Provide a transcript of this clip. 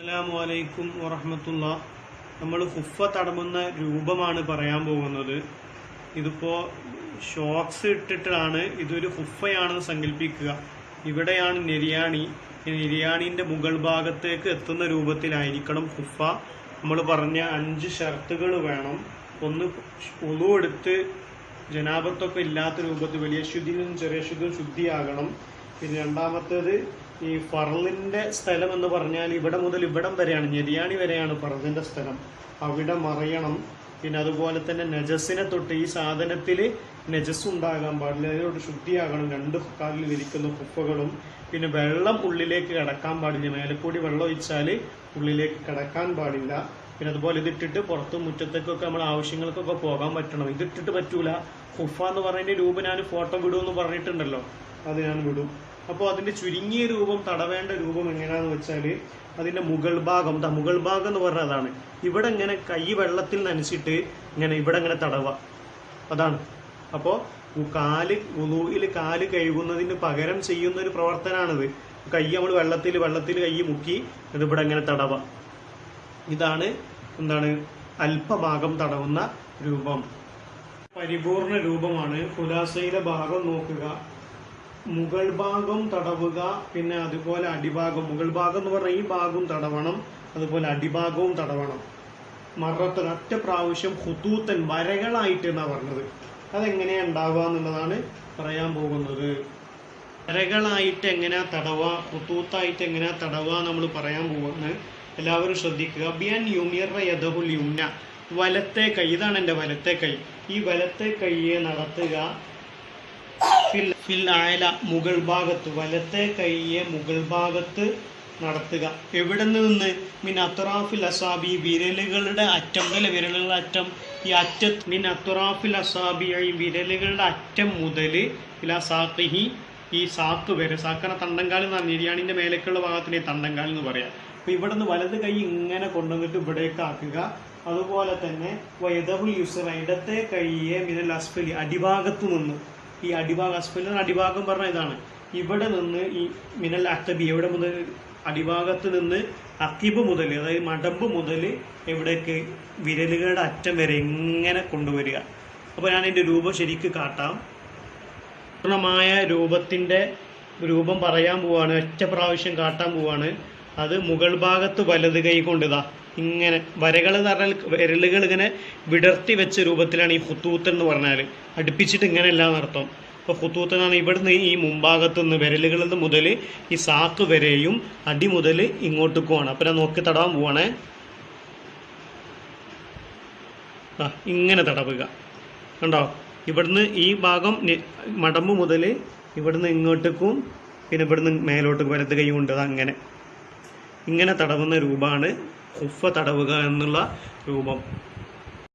അസ്സലാമു അലൈക്കും വറഹമത്തുള്ള. നമ്മൾ ഹുഫ തടമുന്ന രൂപമാണ് പറയാൻ പോകുന്നത്. ഇതിപ്പോ ഷോക്സ് ഇട്ടിട്ടാണ് ഇതൊരു ഹുഫയാണെന്ന് സങ്കല്പിക്കുക. ഇവിടെയാണ് നെരിയാണി. നെരിയാണിന്റെ മുകൾ ഭാഗത്തേക്ക് എത്തുന്ന രൂപത്തിലായിരിക്കണം ഹുഫ നമ്മൾ പറഞ്ഞ അഞ്ച് ഷർത്തുകൾ വേണം. ഒന്ന് എടുത്ത് ജനാപത്തൊക്കെ ഇല്ലാത്ത രൂപത്തിൽ വലിയ ശുദ്ധിയും ചെറിയ ശുദ്ധിയും ശുദ്ധിയാകണം. പിന്നെ രണ്ടാമത്തേത് ഈ ഫറലിന്റെ സ്ഥലം എന്ന് പറഞ്ഞാൽ ഇവിടെ മുതൽ ഇവിടം വരെയാണ് ഞെരിയാണി വരെയാണ് ഫറലിന്റെ സ്ഥലം. അവിടെ മറയണം. പിന്നെ അതുപോലെ തന്നെ നജസിനെ തൊട്ട് ഈ സാധനത്തിൽ നജസ് ഉണ്ടാകാൻ പാടില്ല. അതിനോട് ശുദ്ധിയാകണം. രണ്ട് കാലിൽ വിരിക്കുന്ന കുപ്പകളും പിന്നെ വെള്ളം ഉള്ളിലേക്ക് കിടക്കാൻ പാടില്ല. മേലെക്കൂടി വെള്ളം ഒഴിച്ചാൽ ഉള്ളിലേക്ക് കിടക്കാൻ പാടില്ല. പിന്നെ അതുപോലെ ഇതിട്ടിട്ട് പുറത്ത് മുറ്റത്തേക്കൊക്കെ നമ്മൾ ആവശ്യങ്ങൾക്കൊക്കെ പോകാൻ പറ്റണം. ഇതിട്ടിട്ട് പറ്റൂല. ഹുഫ എന്ന് പറയുന്ന രൂപം ഞാൻ ഫോട്ടോ വിടുമെന്ന് പറഞ്ഞിട്ടുണ്ടല്ലോ. അത് ഞാൻ വിടും. അപ്പോൾ അതിന്റെ ചുരുങ്ങിയ രൂപം തടവേണ്ട രൂപം എങ്ങനെയാന്ന് വെച്ചാൽ അതിന്റെ മുകൾ ഭാഗം ദാ മുകൾ ഭാഗം എന്ന് പറഞ്ഞാൽ അതാണ്. ഇവിടെ ഇങ്ങനെ കൈ വെള്ളത്തിൽ നനച്ചിട്ട് ഇങ്ങനെ ഇവിടെ ഇങ്ങനെ തടവ. അതാണ്. അപ്പോ കാൽ ഉലൂയിൽ കാൽ കഴുകുന്നതിന് പകരം ചെയ്യുന്ന ഒരു പ്രവർത്തനമാണിത് കൈ നമ്മൾ വെള്ളത്തിൽ വെള്ളത്തിൽ കൈ മുക്കി ഇത് ഇവിടെ ഇങ്ങനെ തടവ. ഇതാണ് എന്താണ്? അല്പഭാഗം തടവുന്ന രൂപം. പരിപൂർണ രൂപമാണ്. ഹുലാസയിലെ ഭാഗം നോക്കുക. മുകൾ ഭാഗം തടവുക പിന്നെ അതുപോലെ അടിഭാഗം. മുകൾ ഭാഗം എന്ന് പറഞ്ഞാൽ ഈ ഭാഗവും തടവണം അതുപോലെ അടിഭാഗവും തടവണം. മറത്തിൽ ഒറ്റ പ്രാവശ്യം ഹുതൂത്തൻ വരകളായിട്ട് എന്നാ പറഞ്ഞത്. അതെങ്ങനെയാ ഉണ്ടാവുക എന്നുള്ളതാണ് പറയാൻ പോകുന്നത്. വരകളായിട്ട് എങ്ങനെയാ തടവുക ഹുതൂത്തായിട്ട് എങ്ങനെയാ തടവുക നമ്മൾ പറയാൻ പോകുന്നത്. എല്ലാവരും ശ്രദ്ധിക്കുക. ബിയാൻ യുമിയറ യദഹുൽ യുമ്ന. വലത്തെ കൈ ഇതാണ് എന്റെ വലത്തെ കൈ. ഈ വലത്തെ കൈയെ നടത്തുക. ഫിൽ ഫിൽ ആയല മുകൾ ഭാഗത്ത് വലത്തെ കൈയെ മുകൾ ഭാഗത്ത് നടത്തുക. എവിടെ നിന്ന്? മിൻ അത്തറാഫിൽ അസാബി വിരലുകളുടെ അറ്റം അല്ലെ? വിരലുകളുടെ അറ്റം. ഈ അറ്റ മിൻ അത്തറാഫിൽ അസാബി ഈ വിരലുകളുടെ അറ്റം മുതൽ ഇല ഈ സാക്ക് വരെ. സാക്കറ തണ്ടങ്കാൽ എന്ന് പറഞ്ഞ ഇരിയാണിന്റെ മേലേക്കുള്ള ഭാഗത്തിനെ തണ്ടങ്കാൽ എന്ന് പറയാം. അപ്പോൾ ഇവിടെ നിന്ന് വലത് കൈ ഇങ്ങനെ കൊണ്ടുവന്നിട്ട് ഇവിടേക്ക് ആക്കുക. അതുപോലെ തന്നെ വൈദഹുൽ യുസറ ഇടത്തെ കൈയെ മിനൽ അസ്ഫലി അടിഭാഗത്ത് നിന്ന് ഈ അടിഭാഗം അസ്ഫലിന് അടിഭാഗം പറഞ്ഞ ഇതാണ്. ഇവിടെ നിന്ന് ഈ മിനൽ അക്കബി എവിടെ മുതൽ? അടിഭാഗത്ത് നിന്ന് അക്കിബ് മുതൽ അതായത് മടമ്പ് മുതൽ എവിടേക്ക്? വിരലുകളുടെ അറ്റം വരെ എങ്ങനെ കൊണ്ടുവരിക. അപ്പോൾ ഞാൻ ഇതിന്റെ രൂപം ശരിക്ക് കാട്ടാം. പൂർണമായ രൂപത്തിന്റെ രൂപം പറയാൻ പോവാണ് ഒറ്റ പ്രാവശ്യം കാട്ടാൻ പോവാണ്. അത് മുകൾ ഭാഗത്ത് വലത് കൈ കൊണ്ടിതാ ഇങ്ങനെ വരകൾ എന്ന് പറഞ്ഞാൽ വിരലുകൾ ഇങ്ങനെ വിടർത്തി വെച്ച രൂപത്തിലാണ് ഈ ഹുത്തൂത്ത് എന്ന് പറഞ്ഞാൽ അടുപ്പിച്ചിട്ട് ഇങ്ങനെയല്ല എന്നർത്ഥം അപ്പൊ ഹുത്തൂത്ത് എന്നാണ് ഇവിടുന്ന് ഈ മുമ്പാകത്ത് നിന്ന് വിരലുകളിൽ നിന്ന് മുതൽ ഈ സാക്ക് വരെയും അടി മുതൽ ഇങ്ങോട്ടേക്കുമാണ് അപ്പൊ ഞാൻ നോക്കി തടവാൻ പോവാണേ. ആ ഇങ്ങനെ തടവുക. കണ്ടോ? ഇവിടുന്ന് ഈ ഭാഗം മടമ്പ് മുതൽ ഇവിടുന്ന് ഇങ്ങോട്ടേക്കും പിന്നെ ഇവിടുന്ന് മേലോട്ട് വലത് കൈ കൊണ്ട് അങ്ങനെ. ഇങ്ങനെ തടവുന്ന രൂപമാണ് ഹുഫ തടവുക എന്നുള്ള രൂപം.